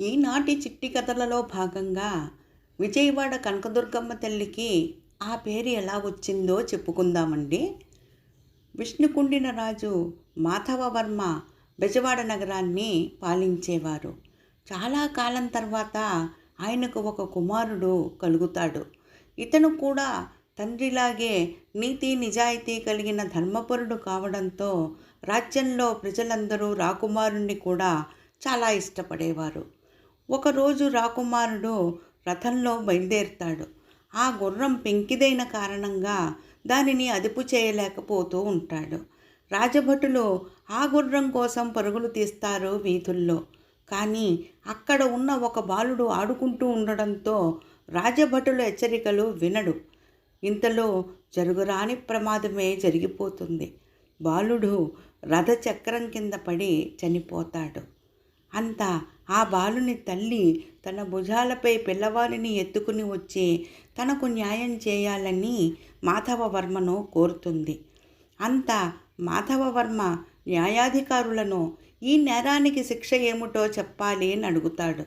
ఈనాటి చిట్టి కథలలో భాగంగా విజయవాడ కనకదుర్గమ్మ తల్లికి ఆ పేరు ఎలా వచ్చిందో చెప్పుకుందామండి. విష్ణుకుండిన రాజు మాధవవర్మ బెజవాడ నగరాన్ని పాలించేవారు. చాలా కాలం తర్వాత ఆయనకు ఒక కుమారుడు కలుగుతాడు. ఇతను కూడా తండ్రిలాగే నీతి నిజాయితీ కలిగిన ధర్మపరుడు కావడంతో రాజ్యంలో ప్రజలందరూ రాకుమారుణ్ణి కూడా చాలా ఇష్టపడేవారు. ఒకరోజు రాకుమారుడు రథంలో బయలుదేరుతాడు. ఆ గుర్రం పెంకిదైన కారణంగా దానిని అదుపు చేయలేకపోతూ ఉంటాడు. రాజభటులు ఆ గుర్రం కోసం పరుగులు తీస్తారు వీధుల్లో. కానీ అక్కడ ఉన్న ఒక బాలుడు ఆడుకుంటూ ఉండడంతో రాజభటుల హెచ్చరికలు వినడు. ఇంతలో జరుగురాని ప్రమాదమే జరిగిపోతుంది. బాలుడు రథచక్రం కింద పడి చనిపోతాడు. అంతా ఆ బాలుని తల్లి తన భుజాలపై పిల్లవాడిని ఎత్తుకుని వచ్చి తనకు న్యాయం చేయాలని మాధవవర్మను కోరుతుంది. అంత మాధవవర్మ న్యాయాధికారులను ఈ నేరానికి శిక్ష ఏమిటో చెప్పాలి అని అడుగుతాడు.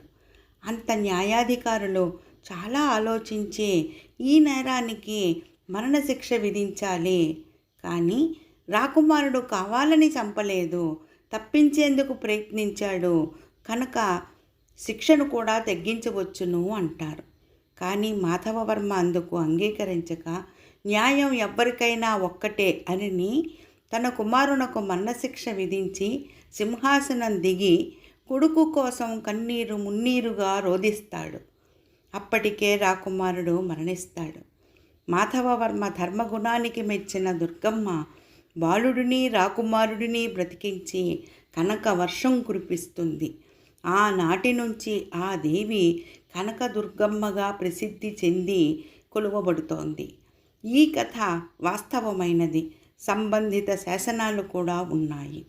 అంత న్యాయాధికారులు చాలా ఆలోచించి ఈ నేరానికి మరణశిక్ష విధించాలి. కానీ రాకుమారుడు కావాలని చంపలేదు. తప్పించేందుకు ప్రయత్నించాడు. కనుక శిక్షను కూడా తగ్గించవచ్చును అంటారు. కానీ మాధవవర్మ అందుకు అంగీకరించక న్యాయం ఎవ్వరికైనా ఒక్కటే అని తన కుమారునకు మన్నశిక్ష విధించి సింహాసనం దిగి కొడుకు కోసం కన్నీరు మున్నీరుగా రోధిస్తాడు. అప్పటికే రాకుమారుడు మరణిస్తాడు. మాధవవర్మ ధర్మగుణానికి మెచ్చిన దుర్గమ్మ బాలుడిని రాకుమారుడిని బ్రతికించి కనక వర్షం కురిపిస్తుంది. ఆనాటి నుంచి ఆ దేవి కనకదుర్గమ్మగా ప్రసిద్ధి చెంది కొలువబడుతోంది. ఈ కథ వాస్తవమైనది. సంబంధిత శాసనాలు కూడా ఉన్నాయి.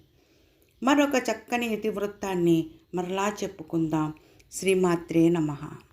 మరొక చక్కని ఇతివృత్తాన్ని మరలా చెప్పుకుందాం. శ్రీమాత్రే నమః.